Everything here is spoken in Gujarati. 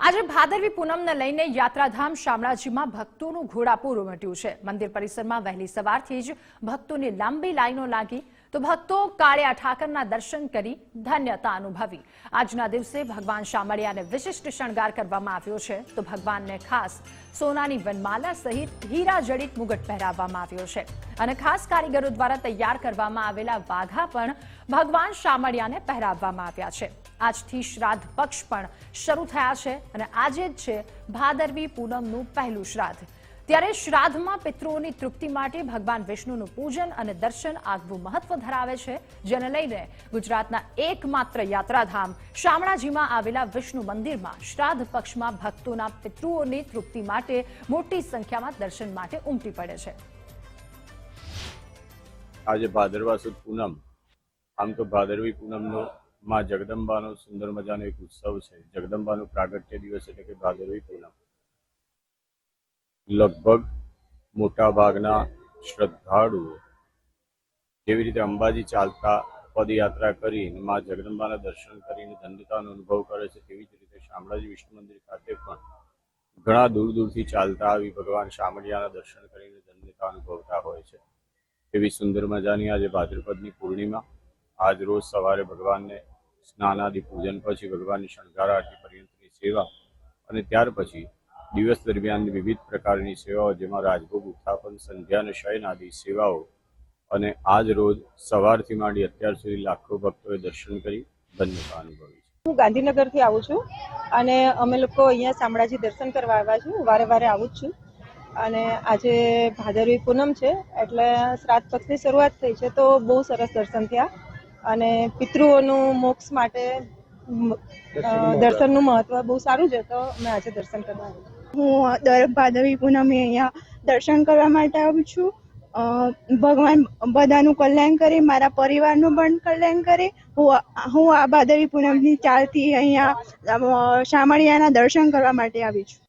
આજે ભાદરવી પૂનમને લઈને યાત્રાધામ શામળાજીમાં ભક્તોનું ઘોડાપૂર ઉમટ્યું છે. મંદિર પરિસરમાં વહેલી સવારથી જ ભક્તોની લાંબી લાઈનો લાગી તો ભક્તો કાળિયા ઠાકરના દર્શન કરી ધન્યતા અનુભવી. આજના દિવસે ભગવાન શામળિયાને વિશિષ્ટ શણગાર કરવામાં આવ્યો છે. તો ભગવાનને ખાસ સોનાની વનમાલા સહિત હીરા જડિત મુગટ પહેરાવવામાં આવ્યો છે. અને ખાસ કારીગરો દ્વારા તૈયાર કરવામાં આવેલા વાઘા પણ ભગવાન શામળિયાને પહેરાવવામાં આવ્યા છે. આજથી શ્રાદ્ધ પક્ષ પણ શરૂ થયા છે અને આજે જ છે ભાદરવી પૂનમનું પહેલું શ્રાદ્ધ. ત્યારે શ્રાદ્ધમાં પિતૃઓની તૃપ્તિ માટે ભગવાન વિષ્ણુનું પૂજન અને દર્શન આગવું મહત્વ ધરાવે છે, જેને લઈને ગુજરાતના એકમાત્ર યાત્રાધામ શામળાજીમાં આવેલા વિષ્ણુ મંદિરમાં શ્રાદ્ધ પક્ષમાં ભક્તોના પિતૃઓની તૃપ્તિ માટે મોટી સંખ્યામાં દર્શન માટે ઉમટી પડે છે. આજે ભાદરવા સુદ પૂનમ, આમ તો ભાદરવી પૂનમનો માં જગદંબાનો સુંદર મજાનો એક ઉત્સવ છે. જગદંબાનું પ્રાગટ્ય દિવસ એટલે કે ભાદરવી પૂનમ. લગભગ મોટા ભાગના શ્રદ્ધાળુઓ. જેવી રીતે અંબાજી ચાલતા પદયાત્રા કરીને માં જગદંબાના દર્શન કરીને ધન્યતાનો અનુભવ કરે છે, તેવી જ રીતે શામળાજી વિષ્ણુ મંદિર ખાતે પણ ઘણા દૂર દૂરથી ચાલતા આવી ભગવાન શામળિયાના દર્શન કરીને ધન્યતા અનુભવતા હોય છે. એવી સુંદર મજાની આજે ભાદ્રપદની પૂર્ણિમા. આજ રોજ સવારે ભગવાનને સ્નાનાદિ પૂજન પછી ભગવાનની શણગાર આરતી પર્યંતની સેવા અને ત્યાર પછી દિવસ દરમિયાન વિવિધ પ્રકારની સેવાઓ જેમાં રાજભોગ ઉત્થાપન સંધ્યા અને શયન આદિ સેવાઓ અને આજ રોજ સવારથી માંડી અત્યાર સુધી લાખો ભક્તોએ દર્શન કરી ધન્યતા અનુભવી છે. હું ગાંધીનગરથી આવું છું અને અમે લોકો અહીંયા શામળાજી દર્શન કરવા આવ્યા છું વારે વારે આવું જ છું. અને આજે ભાદરવી પૂનમ છે એટલે શ્રાદ્ધ પક્ષની શરૂઆત થઈ છે તો બહુ સરસ દર્શન થયા. અને પિતૃઓનું મોક્ષ માટે દર્શનનું મહત્વ. બહુ સારું છે તો અમે આજે દર્શન કરવા આવ્યા. હું દર ભાદરવી પૂનમે અહીંયા દર્શન કરવા માટે આવું છું. ભગવાન બધાનું કલ્યાણ કરે, મારા પરિવારનું પણ કલ્યાણ કરે. હું હું આ ભાદરવી પૂનમની ચાલથી અહીંયા શામળિયાના દર્શન કરવા માટે આવી છું.